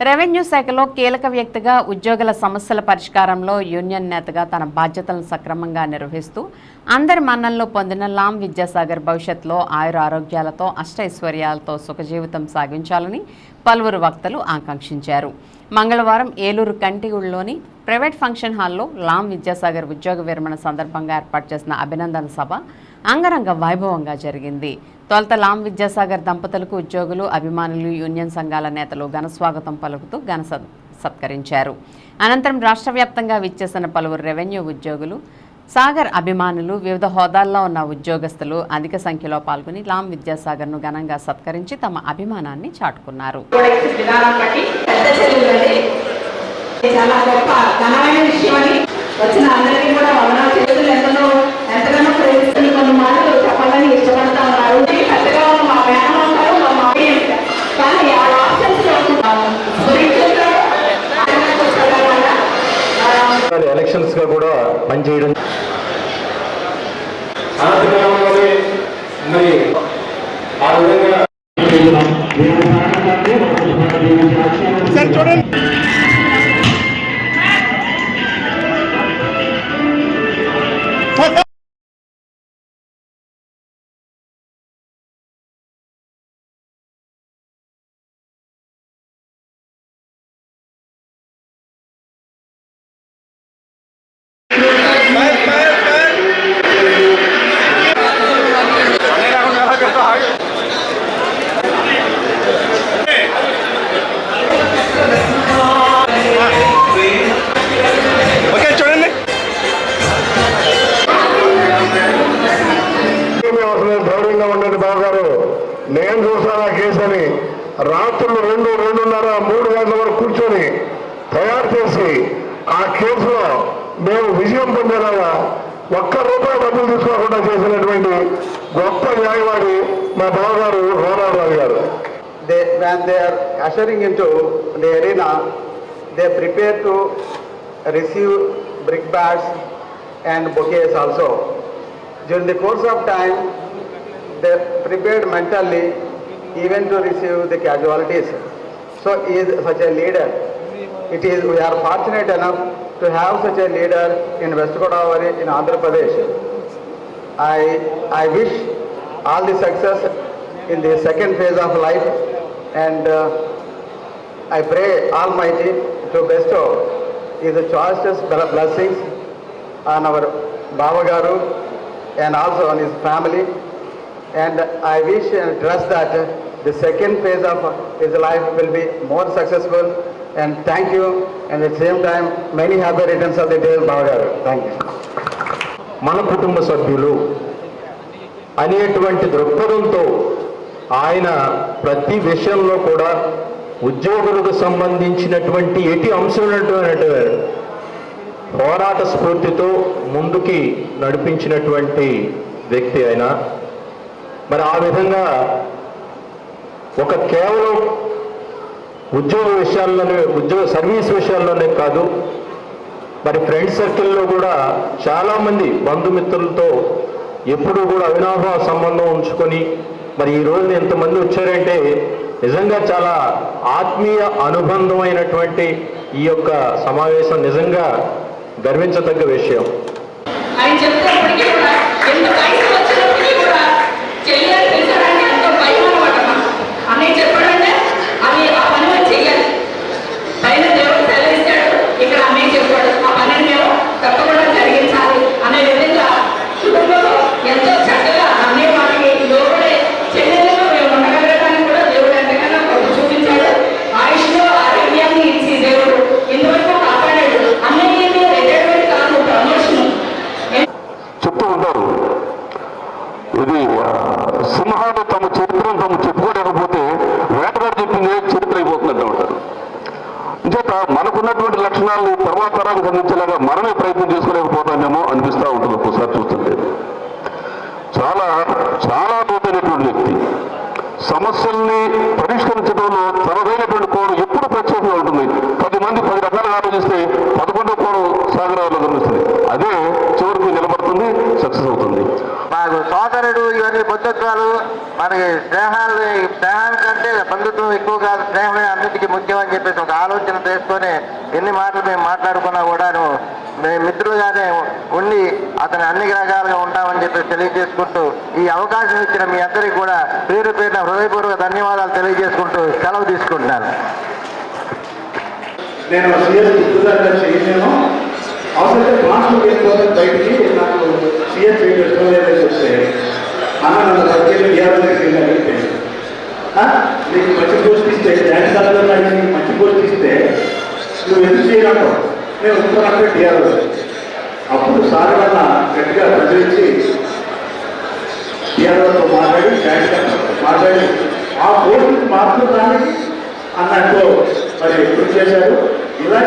Revenue శాఖలో కీలక వ్యక్తిగా ఉద్యోగుల సమస్యల పరిష్కారంలో యూనియన్ నేతగా తన బాధ్యతలను సక్రమంగా నిర్వహిస్తూ అందరి మన్ననలు పొందిన లాం విద్యాసాగర్ భవిష్యత్తులో ఆయుర ఆరోగ్యాలతో అష్టైశ్వర్యాలతో సుఖజీవితం సాగించాలని పలువురు వక్తలు ఆకాంక్షించారు. మంగళవారం ఏలూరు కంటిగుడిలోని ప్రైవేట్ ఫంక్షన్ హాల్లో లాం విద్యాసాగర్ ఉద్యోగ విరమణ సందర్భంగా ఏర్పాటు చేసిన అభినందన సభ అంగరంగ వైభవంగా జరిగింది. తొలత లాం విద్యాసాగర్ దంపతులకు ఉద్యోగులు అభిమానులు యూనియన్ సంఘాల నేతలు ఘనస్వాగతం పలుకుతూ ఘన సత్కరించారు. అనంతరం రాష్ట్ర వ్యాప్తంగా విచ్చేసిన పలువురు రెవెన్యూ ఉద్యోగులు సాగర్ అభిమానులు వివిధ హోదాల్లో ఉన్న ఉద్యోగస్తులు అధిక సంఖ్యలో పాల్గొని లాం విద్యాసాగర్ను ఘనంగా సత్కరించి తమ అభిమానాన్ని చాటుకున్నారు. చాలా గొప్ప ఘనమైన విషయం అని వచ్చిన అందరికీ కూడా చేతులు ఎంతనో ఎలక్షన్స్ పనిచేయడం. మరి ఆ విధంగా ఆస్తులు రెండు రెండున్నర మూడు గంటల వరకు కూర్చొని తయారు చేసి ఆ కేసులో మేము విజయం పొందేలాగా ఒక్క రూపాయి డబ్బులు తీసుకోకుండా చేసినటువంటి గొప్ప న్యాయవాది మా బావగారు రోనారావు గారు. They assuring they prepare to receive brickbats and bouquets also during the course of time they prepared mentally even to receive the casualties. So he is such a leader. It is, we are fortunate enough to have such a leader in West Godavari in Andhra Pradesh. I, I wish all the success in the second phase of life and uh, I pray Almighty to bestow His choicest blessings on our Baba Garu and also on his family. And I wish and trust that the second phase of his life will be more successful. And thank you. And at the same time, many happy returns of the day, Baba Thank you. మన కుటుంబ సభ్యులు అనేటువంటి దృక్పథంతో ఆయన ప్రతి విషయంలో కూడా ఉద్యోగులకు సంబంధించినటువంటి ఎటి అంశమైనటువంటి పోరాట స్ఫూర్తితో ముందుకి నడిపించినటువంటి వ్యక్తి ఆయన మరి ఆ విధంగా ఒక కేవలం ఉద్యోగ విషయాల్లోనే ఉద్యోగ సర్వీస్ విషయాల్లోనే కాదు మరి ఫ్రెండ్ సర్కిల్లో కూడా చాలామంది బంధుమిత్రులతో ఎప్పుడూ కూడా అవినాభావ సంబంధం ఉంచుకొని మరి ఈ రోజున ఎంతమంది వచ్చారంటే నిజంగా చాలా ఆత్మీయ అనుబంధమైనటువంటి ఈ యొక్క సమావేశం నిజంగా గర్వించదగ్గ విషయం. ఆయన చెప్తే కూడా ఎంత ఉన్నటువంటి లక్షణాలను తర్వాత తరానికి అందించేలాగా మనమే ప్రయత్నం చేసుకోలేకపోతామేమో అనిపిస్తూ ఉంటుంది ఒక్కోసారి చూస్తుంటే. చాలా చాలా లోతైనటువంటి వ్యక్తి. సమస్యల్ని సోదరుడు ఇవన్నీ బంధుత్వాలు మనకి స్నేహాలు స్నేహాల కంటే బంధుత్వం ఎక్కువ కాదు స్నేహమే అన్నిటికీ ముఖ్యం అని చెప్పేసి ఒక ఆలోచన చేసుకొని ఎన్ని మాటలు మేము మాట్లాడుకున్నా కూడాను మేము మిత్రులుగానే ఉండి అతను అన్ని రకాలుగా ఉంటామని చెప్పి తెలియజేసుకుంటూ ఈ అవకాశం ఇచ్చిన మీ అందరికీ కూడా పేరు పేరున హృదయపూర్వక ధన్యవాదాలు తెలియజేసుకుంటూ సెలవు తీసుకుంటున్నాను. నేను అవసరమైతే మాస్టర్ వెళ్ళిపోతే బయటికి నాకు సీఎం చేయడం ఇష్టం లేదని చెప్తే. అన్న నన్ను దగ్గర టీఆర్ఎస్ అడిగితే నీకు మంచి పోస్ట్ ఇస్తే డ్యాన్స్ కాలంలో నీకు మంచి పోస్ట్ ఇస్తే నువ్వు ఎందుకు చేయగలవు నేను ఉంటానంటే డిఆర్ఓ అప్పుడు సార్ వల్ల గట్టిగా ప్రజలించి డిఆర్ఓతో మాట్లాడి డ్యాన్స్ మాట్లాడి ఆ పోస్ట్ మార్చడానికి అన్నట్టు మరి ఎప్పుడు చేశారు? ఇలా